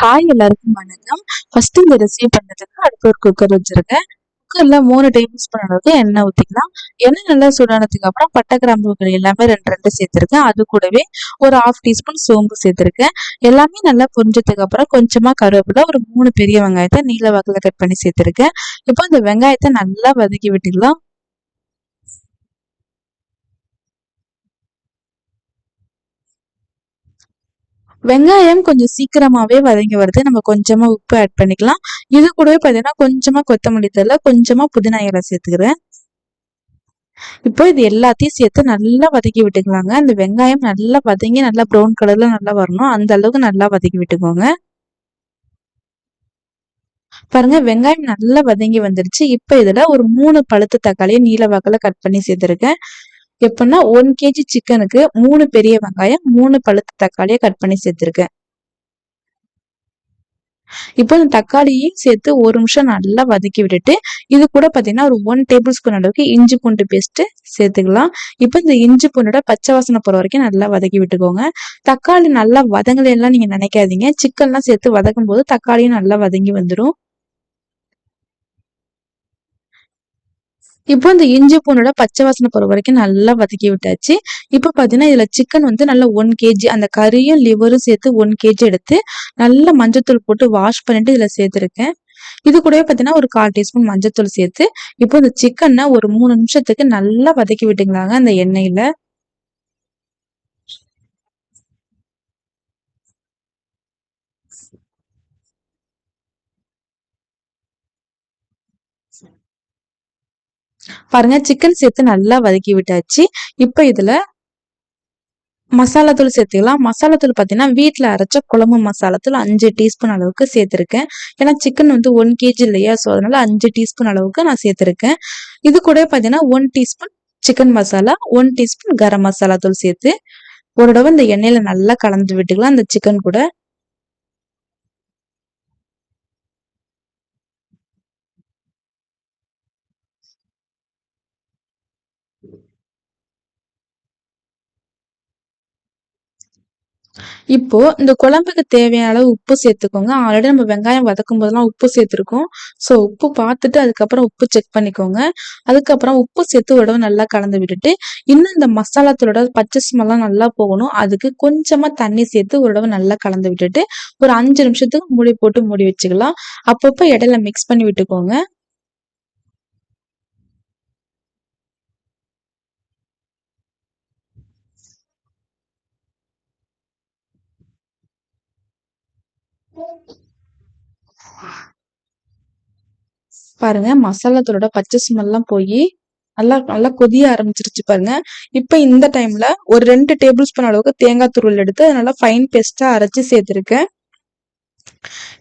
Hi எல்லாருக்கும் வணக்கம். First இந்த ரெசிபி பண்ணுறதுக்கு அடுத்து ஒரு குக்கர் வச்சிருக்கேன். குக்கர்ல மூணு டேபிள் ஸ்பூன் அளவுக்கு எண்ணெய் ஊற்றிக்கலாம் எண்ணெய் நல்லா சூடானதுக்கு அப்புறம் பட்டை கிராம்புகள் எல்லாமே ரெண்டு ரெண்டு சேர்த்துருக்கேன். அது கூடவே ஒரு ஆஃப் டீஸ்பூன் சோம்பு சேர்த்துருக்கேன். எல்லாமே நல்லா புரிஞ்சதுக்கு அப்புறம் கொஞ்சமா கருவேப்பிலை ஒரு மூணு பெரிய வெங்காயத்தை நீல வாக்கில் கட் பண்ணி சேர்த்துருக்கேன். இப்போ இந்த வெங்காயத்தை நல்லா வதக்கி விட்டுக்கலாம். வெங்காயம் கொஞ்சம் சீக்கிரமாகவே வதங்கி வருது. நம்ம கொஞ்சமாக உப்பு ஆட் பண்ணிக்கலாம். இது கூடவே பார்த்தீங்கன்னா கொஞ்சமாக கொத்தமல்லி தலை கொஞ்சமாக புதினா இலை சேர்த்துக்கிறேன். இப்போ இது எல்லாத்தையும் சேர்த்து நல்லா வதக்கி விட்டுக்கலாங்க. இந்த வெங்காயம் நல்லா வதங்கி நல்லா ப்ரௌன் கலர்ல நல்லா வரணும். அந்த அளவுக்கு நல்லா வதக்கி விட்டுக்கோங்க. பாருங்க வெங்காயம் நல்லா வதங்கி வந்துருச்சு. இப்போ இதில் ஒரு மூணு பழுத்து தக்காளியை நீல வாக்கில் கட் பண்ணி சேர்த்துருக்கேன். எப்படின்னா ஒன் கேஜி சிக்கனுக்கு மூணு பெரிய வெங்காயம் மூணு பழுத்த தக்காளியை கட் பண்ணி சேர்த்துருக்கேன். இப்போ இந்த தக்காளியையும் சேர்த்து ஒரு நிமிஷம் நல்லா வதக்கி விட்டுட்டு இது கூட பார்த்தீங்கன்னா ஒரு ஒன் டேபிள் ஸ்பூன் அளவுக்கு இஞ்சி பூண்டு பேஸ்ட்டு சேர்த்துக்கலாம். இப்போ இந்த இஞ்சி பூண்டோட பச்சை வாசனை போகிற வரைக்கும் நல்லா வதக்கி விட்டுக்கோங்க. தக்காளி நல்லா வதங்கலாம் நீங்கள் நினைக்காதீங்க. சிக்கன்லாம் சேர்த்து வதக்கும் போது தக்காளியும் நல்லா வதங்கி வந்துடும் இப்போ இந்த இஞ்சி பூண்டோட பச்சை வாசனை போகிற வரைக்கும் நல்லா வதக்கி விட்டாச்சு. இப்போ பார்த்தீங்கன்னா இதில் சிக்கன் வந்து நல்லா ஒன் கேஜி அந்த கறியும் லிவரும் சேர்த்து ஒன் கேஜி எடுத்து நல்லா மஞ்சத்தூள் போட்டு வாஷ் பண்ணிட்டு இதில் சேர்த்துருக்கேன். இது கூடவே பார்த்தீங்கன்னா ஒரு கால் டீஸ்பூன் மஞ்சத்தூள் சேர்த்து இப்போ இந்த சிக்கனை ஒரு மூணு நிமிஷத்துக்கு நல்லா வதக்கி விட்டுங்களாங்க அந்த எண்ணெயில். பாருங்க சிக்கன் சேர்த்து நல்லா வதக்கி விட்டாச்சு. இப்போ இதுல மசாலா தூள் சேர்த்துக்கலாம். மசாலா தூள் பார்த்தீங்கன்னா வீட்டில் அரைச்ச குழம்பு மசாலா தூள் அஞ்சு டீஸ்பூன் அளவுக்கு சேர்த்துருக்கேன். ஏன்னா சிக்கன் வந்து ஒன் கேஜி இல்லையா? ஸோ அதனால அஞ்சு டீஸ்பூன் அளவுக்கு நான் சேர்த்துருக்கேன். இது கூட பார்த்தீங்கன்னா one teaspoon chicken masala one teaspoon garam masala தூள் சேர்த்து ஒரு தடவை இந்த எண்ணெயில் நல்லா கலந்து விட்டுக்கலாம் அந்த சிக்கன் கூட. இப்போ இந்த குழம்புக்கு தேவையான அளவு உப்பு சேர்த்துக்கோங்க. ஆல்ரெடி நம்ம வெங்காயம் வதக்கும் போதெல்லாம் உப்பு சேர்த்துருக்கோம். ஸோ உப்பு பார்த்துட்டு அதுக்கப்புறம் உப்பு செக் பண்ணிக்கோங்க. அதுக்கப்புறம் உப்பு சேர்த்து உடவு நல்லா கலந்து விட்டுட்டு இன்னும் இந்த மசாலாத்தோட பச்சை ஸ்மெல்லாம் நல்லா போகணும். அதுக்கு கொஞ்சமா தண்ணி சேர்த்து ஒரு நல்லா கலந்து விட்டுட்டு ஒரு அஞ்சு நிமிஷத்துக்கு மூடி போட்டு மூடி வச்சுக்கலாம். அப்பப்போ இடையில மிக்ஸ் பண்ணி விட்டுக்கோங்க. பாருங்க மசாலா தூளோட பச்சை ஸ்மெல்லாம் போய் நல்லா நல்லா கொதிய ஆரம்பிச்சிருச்சு பாருங்க. இப்போ இந்த டைம்ல ஒரு ரெண்டு டேபிள் ஸ்பூன் அளவுக்கு தேங்காய் துருவல் எடுத்து நல்லா ஃபைன் பேஸ்டா அரைச்சி சேர்த்துருக்கேன்.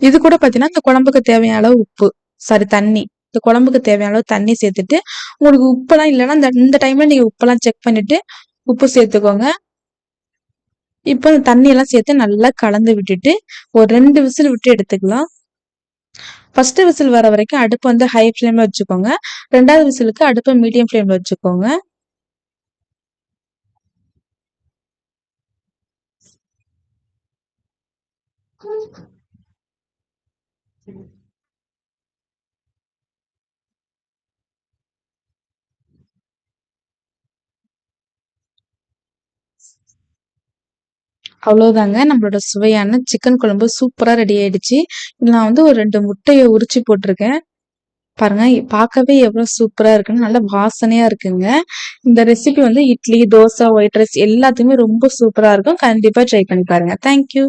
இது கூட பார்த்தீங்கன்னா இந்த குழம்புக்கு தேவையான அளவு உப்பு சாரி தண்ணி. இந்த குழம்புக்கு தேவையான அளவு தண்ணி சேர்த்துட்டு உங்களுக்கு உப்பெல்லாம் இல்லைன்னா இந்த இந்த டைம்ல நீங்க உப்பெல்லாம் செக் பண்ணிட்டு உப்பு சேர்த்துக்கோங்க. இப்போ தண்ணியெல்லாம் சேர்த்து நல்லா கலந்து விட்டுட்டு ஒரு ரெண்டு விசில் விட்டு எடுத்துக்கலாம். ஃபர்ஸ்ட் விசில் வர வரைக்கும் அடுப்பு வந்து ஹை ஃப்ளேம்ல வச்சுக்கோங்க. ரெண்டாவது விசிலுக்கு அடுப்பை மீடியம் ஃப்ளேம்ல வச்சுக்கோங்க. அவ்வளோதாங்க நம்மளோட சுவையான சிக்கன் குழம்பு சூப்பராக ரெடி ஆயிடுச்சு. நான் வந்து ஒரு ரெண்டு முட்டையை உரிச்சு போட்டிருக்கேன். பாருங்க பார்க்கவே எவ்வளோ சூப்பராக இருக்குன்னு நல்ல வாசனையாக இருக்குங்க. இந்த ரெசிபி வந்து இட்லி தோசை ஒயிட் ரைஸ் எல்லாத்துக்குமே ரொம்ப சூப்பராக இருக்கும். கண்டிப்பாக ட்ரை பண்ணி பாருங்க. தேங்க்யூ